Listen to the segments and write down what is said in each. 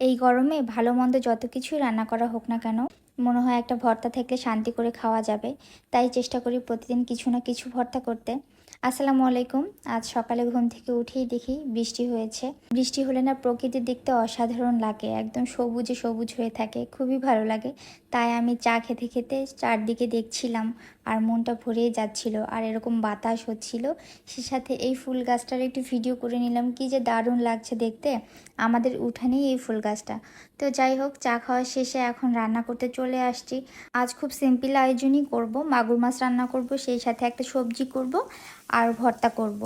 এই গরমে ভালো মন্দ যত কিছুই রান্না করা হোক না কেন, মনে হয় একটা ভর্তা থাকলে শান্তি করে খাওয়া যাবে। তাই চেষ্টা করি প্রতিদিন কিছু না কিছু ভর্তা করতে। আসসালামু আলাইকুম। আজ সকালে ঘুম থেকে উঠেই দেখি বৃষ্টি হয়েছে। বৃষ্টি হলে না প্রকৃতির দেখতে অসাধারণ লাগে, একদম সবুজে সবুজ হয়ে থাকে, খুবই ভালো লাগে। তাই আমি চা খেতে খেতে চারদিকে দেখছিলাম আর মনটা ভরেই যাচ্ছিল। আর এরকম বাতাস হচ্ছিল। সে সাথে এই ফুল গাছটার একটি ভিডিও করে নিলাম। কি যে দারুণ লাগছে দেখতে। আমাদের উঠানেই এই ফুল গাছটা। তো যাই হোক, চা খাওয়া শেষে এখন রান্না করতে চলে আসছি। আজ খুব সিম্পল আয়োজনই করব। মাগুর মাছ রান্না করব, সেই সাথে একটা সবজি করব আর ভর্তা করব।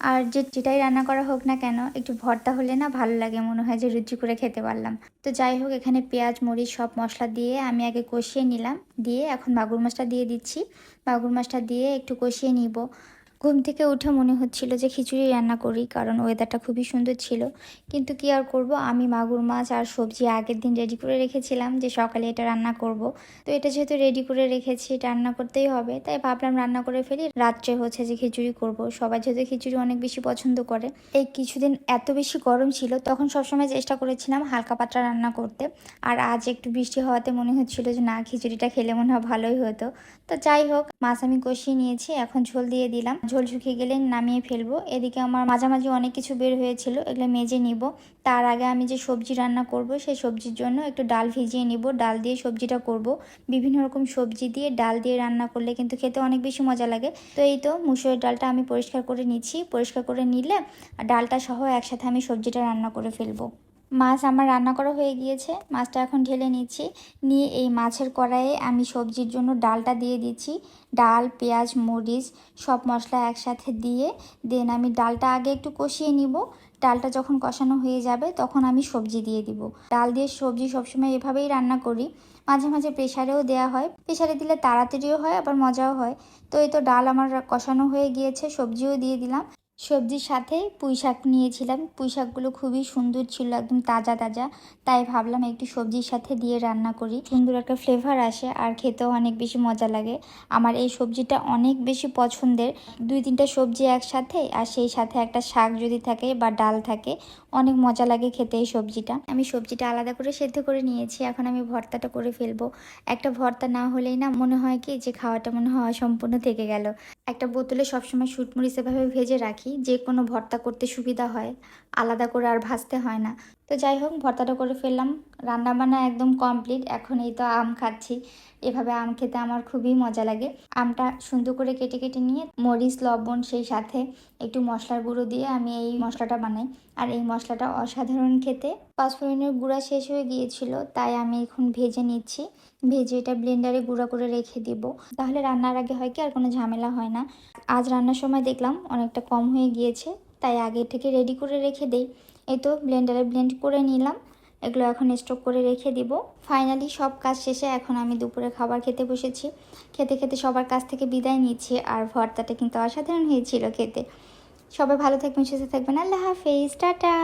আর যে যেটাই রান্না করা হোক না কেন, একটু ভর্তা হলে না ভালো লাগে, মনে হয় যে রুচি করে খেতে পারলাম। তো যাই হোক, এখানে পেঁয়াজ, মরিচ সব মশলা দিয়ে আমি আগে কষিয়ে নিলাম। দিয়ে এখন মাগুর মাছটা দিয়ে দিচ্ছি। মাগুর মাছটা দিয়ে একটু কষিয়ে নিব। ঘুম থেকে উঠে মনে হচ্ছিল যে খিচুড়ি রান্না করি, কারণ ওয়েদারটা খুবই সুন্দর ছিল। কিন্তু কি আর করব? আমি মাগুর মাছ আর সবজি আগের দিন রেডি করে রেখেছিলাম যে সকালে এটা রান্না করব। তো এটা যেহেতু রেডি করে রেখেছি, এটা রান্না করতেই হবে। তাই ভাবলাম রান্না করে ফেলি। রাত্রে হচ্ছে যে খিচুড়ি করব। সবাই যেহেতু খিচুড়ি অনেক বেশি পছন্দ করে, এই কিছুদিন এত বেশি গরম ছিল, তখন সবসময় চেষ্টা করেছিলাম হালকা পাতলা রান্না করতে। আর আজ একটু বৃষ্টি হওয়াতে মনে হচ্ছিল যে না, খিচুড়িটা খেলে মনে হয় ভালোই হতো। তো যাই হোক, মাছ আমি কষিয়ে নিয়েছি, এখন ঝোল দিয়ে দিলাম। ঝোল শুকিয়ে গেলে নামিয়ে ফেলব। এদিকে আমার মাঝামাঝি অনেক কিছু বের হয়েছিল, এগুলো মেজে নিব। তার আগে আমি যে সবজি রান্না করব, সেই সবজির জন্য একটু ডাল ভিজিয়ে নিব। ডাল দিয়ে সবজিটা করব। বিভিন্ন রকম সবজি দিয়ে ডাল দিয়ে রান্না করলে কিন্তু খেতে অনেক বেশি মজা লাগে। তো এই তো মুসুরের ডালটা আমি পরিষ্কার করে নিচ্ছি। পরিষ্কার করে নিলে ডালটা সহ একসাথে আমি সবজিটা রান্না করে ফেলব। মাছ আমার রান্না করা হয়ে গিয়েছে। মাছটা এখন ঢেলে নিচ্ছি। নিয়ে এই মাছের কড়াইয়ে আমি সবজির জন্য ডালটা দিয়ে দিচ্ছি। ডাল, পেঁয়াজ, মরিচ সব মশলা একসাথে দিয়ে দেন আমি ডালটা আগে একটু কষিয়ে নিব। ডালটা যখন কষানো হয়ে যাবে তখন আমি সবজি দিয়ে দিব। ডাল দিয়ে সবজি সবসময় এভাবেই রান্না করি। মাঝে মাঝে প্রেশারেও দেওয়া হয়। প্রেশারে দিলে তাড়াতাড়িও হয়, আবার মজাও হয়। তো এই তো ডাল আমার কষানো হয়ে গিয়েছে, সবজিও দিয়ে দিলাম। সবজির সাথে পুঁই শাক নিয়েছিলাম। পুঁই শাকগুলো খুবই সুন্দর ছিল, একদম তাজা তাজা। তাই ভাবলাম একটু সবজির সাথে দিয়ে রান্না করি। সুন্দর একটা ফ্লেভার আসে আর খেতেও অনেক বেশি মজা লাগে। আমার এই সবজিটা অনেক বেশি পছন্দের। দুই তিনটা সবজি একসাথে আর সেই সাথে একটা শাক যদি থাকে বা ডাল থাকে, অনেক মজা লাগে খেতে এই সবজিটা। আমি সবজিটা আলাদা করে সেদ্ধ করে নিয়েছি, এখন আমি ভর্তাটা করে ফেলব। একটা ভর্তা না হলেই না মনে হয় কি যে খাওয়াটা মনে হয় সম্পূর্ণ থেকে গেল। একটা বোতলে সবসময় শুটমরিচ এভাবে ভেজে রাখি যে কোনো ভর্তা করতে সুবিধা হয় আলাদা করে আর ভাজতে হয় না। তো যাই হোক, ভর্তাটা করে ফেললাম। রান্নাবান্না একদম কমপ্লিট এখন এই তো আম খাচ্ছি। এভাবে আম খেতে আমার খুবই মজা লাগে। আমটা সুন্দর করে কেটে কেটে নিয়ে মরিচ, লবণ, সেই সাথে একটু মশলার গুঁড়ো দিয়ে আমি এই মশলাটা বানাই। আর এই মশলাটা অসাধারণ খেতে। পাঁচফোড়নের গুঁড়া শেষ হয়ে গিয়েছিল, তাই আমি এখন ভেজে নিচ্ছি। ভেজে এটা ব্লেন্ডারে গুঁড়া করে রেখে দিব। তাহলে রান্নার আগে হয় কি, আর কোনো ঝামেলা হয় না। আজ রান্নার সময় দেখলাম অনেকটা কম হয়ে গিয়েছে, তাই আগে থেকে রেডি করে রেখে দেই। এই তো ব্লেন্ডারে ব্লেন্ড করে নিলাম। এগুলো এখন স্টক করে রেখে দিব। ফাইনালি সব কাজ শেষে এখন আমি দুপুরে খাবার খেতে বসেছি। খেতে খেতে সবার কাছ থেকে বিদায় নিচ্ছি। আর ভর্তাটা কিন্তু অসাধারণ হয়েছিল খেতে। সবাই ভালো থাকবেন, সুস্থ থাকবেন। আল্লাহ হাফেজ। টাটা।